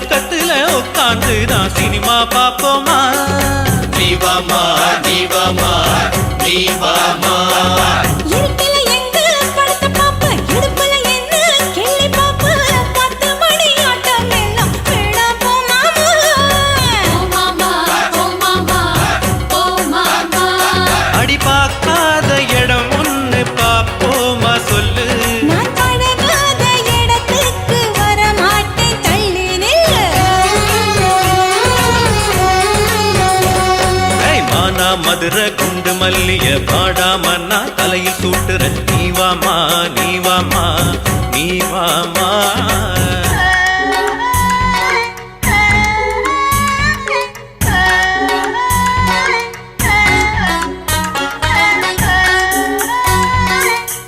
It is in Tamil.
பக்கத்துல உட்காந்து நான் சினிமா பாப்போமா நீவாமா நீவாமா நீவாமா இருட்டில ஆனா மதுர குண்டு மல்லிய பாடாமன்னா தலையில் சூட்டுற நீவாமா நீவாமா நீவாமா